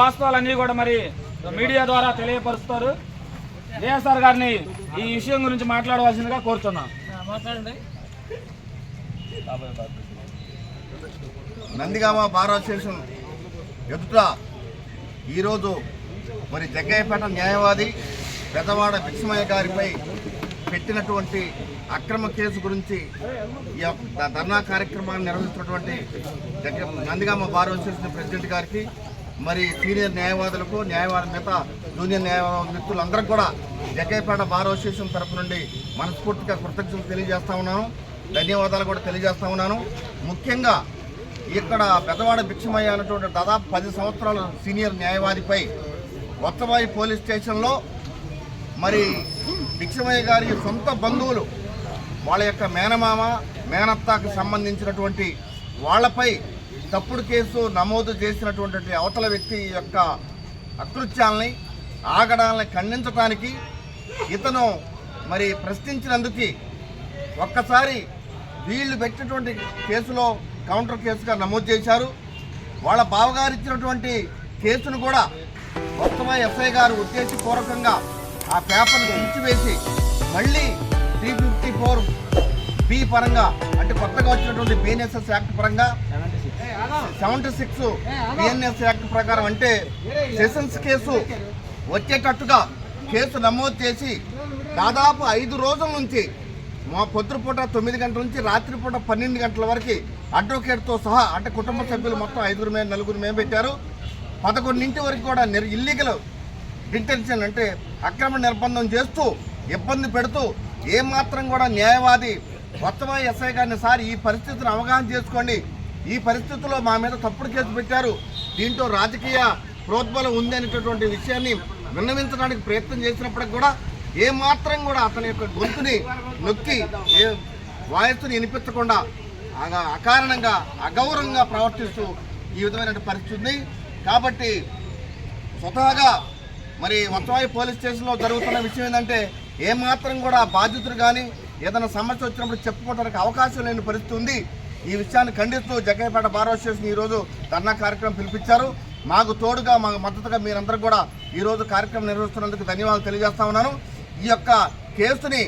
వాస్తవాలన్నీ కూడా మరి మీడియా ద్వారా తెలియపరుస్తారు. ఏఎస్ఆర్ గారిని ఈ విషయం గురించి మాట్లాడవలసిందిగా కోరుతున్నాం నందిగామ బార్ అసోసియేషన్ ఎదుట ఈరోజు మరి జగ్గయ్యపేట న్యాయవాది పెదవాడ భిక్షమయ్య గారిపై పెట్టినటువంటి అక్రమ కేసు గురించి ఈ యొక్క ధర్నా కార్యక్రమాన్ని నిర్వహిస్తున్నటువంటి జగ్గ నందిగామ బార్ అసోసియేషన్ ప్రెసిడెంట్ గారికి మరి సీనియర్ న్యాయవాదులకు న్యాయవాద మిగతా జూనియర్ న్యాయవాద మిత్రులందరికీ కూడా జగ్గయ్యపేట బార్ అసోసియేషన్ తరపు నుండి మనస్ఫూర్తిగా కృతజ్ఞతలు తెలియజేస్తా ఉన్నాను. ధన్యవాదాలు కూడా తెలియజేస్తా ఉన్నాను. ముఖ్యంగా ఇక్కడ పెద్దవాడ భిక్షమయ్య అన్నటువంటి దాదాపు పది సంవత్సరాల సీనియర్ న్యాయవాదిపై కొత్తబాయి పోలీస్ స్టేషన్లో మరి భిక్షమయ్య గారి సొంత బంధువులు వాళ్ళ యొక్క మేనమామ మేనత్తాకు సంబంధించినటువంటి వాళ్ళపై తప్పుడు కేసు నమోదు చేసినటువంటి అవతల వ్యక్తి యొక్క అకృత్యాలని ఆగడాలని ఖండించడానికి ఇతను మరి ప్రశ్నించినందుకు ఒక్కసారి వీళ్ళు పెట్టినటువంటి కేసులో కౌంటర్ కేసుగా నమోదు చేశారు. వాళ్ళ బావగారు ఇచ్చినటువంటి కేసును కూడా మొత్తమై ఎస్ఐ గారు ఉద్దేశపూర్వకంగా ఆ పేపర్ను తీసివేసి మళ్ళీ త్రీ ఫిఫ్టీ ఫోర్ బి పరంగా అంటే కొత్తగా వచ్చినటువంటి బిఎన్ఎస్ఎస్ యాక్ట్ పరంగా సెవెంటీ సిక్స్ బిఎన్ఎస్ యాక్ట్ ప్రకారం అంటే సెషన్స్ కేసు వచ్చేటట్టుగా కేసు నమోదు చేసి దాదాపు ఐదు రోజుల నుంచి మా పొద్దుపూట తొమ్మిది గంటల నుంచి రాత్రిపూట పన్నెండు గంటల వరకు అడ్వకేట్తో సహా అంటే కుటుంబ సభ్యులు మొత్తం ఐదుగురు మేము నలుగురు మేము పెట్టారు. పదకొండింటి వరకు కూడా నిర్ ఇల్లీగల్ డిటెన్షన్ అంటే అక్రమ నిర్బంధం చేస్తూ ఇబ్బంది పెడుతూ ఏమాత్రం కూడా న్యాయవాది కొత్తమా ఎస్ఐ గారిని సార్ ఈ పరిస్థితిని అవగాహన చేసుకోండి. ఈ పరిస్థితుల్లో మా మీద తప్పుడు కేసు పెట్టారు. దీంట్లో రాజకీయ ప్రోద్బలం ఉంది అనేటటువంటి విషయాన్ని విన్నవించడానికి ప్రయత్నం చేసినప్పటికి కూడా ఏమాత్రం కూడా అతని యొక్క గొంతుని నొక్కి ఏ వాయస్సుని వినిపించకుండా అకారణంగా అగౌరవంగా ప్రవర్తిస్తూ ఈ విధమైన పరిస్థితి ఉంది. కాబట్టి స్వతహాగా మరి వత్వాయి పోలీస్ స్టేషన్లో జరుగుతున్న విషయం ఏంటంటే ఏమాత్రం కూడా బాధితులు కానీ ఏదైనా సమస్య వచ్చినప్పుడు చెప్పుకోవడానికి అవకాశం లేని పరిస్థితి ఉంది. ఈ విషయాన్ని ఖండిస్తూ జగ్గయ్యపేట బార్ అసోసియేషన్ ఈరోజు ధర్నా కార్యక్రమం పిలిపించారు. మాకు తోడుగా మాకు మద్దతుగా మీరందరూ కూడా ఈరోజు కార్యక్రమం నిర్వహిస్తున్నందుకు ధన్యవాదాలు తెలియజేస్తా ఉన్నాను. ఈ యొక్క కేసుని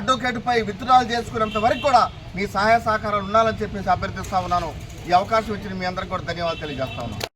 అడ్వకేట్పై విత్డ్రాల్ చేసుకునేంత వరకు కూడా మీ సహాయ సహకారాలు ఉండాలని చెప్పేసి అభ్యర్థిస్తా ఉన్నాను. ఈ అవకాశం ఇచ్చిన మీ అందరికీ కూడా ధన్యవాదాలు తెలియజేస్తా ఉన్నాను.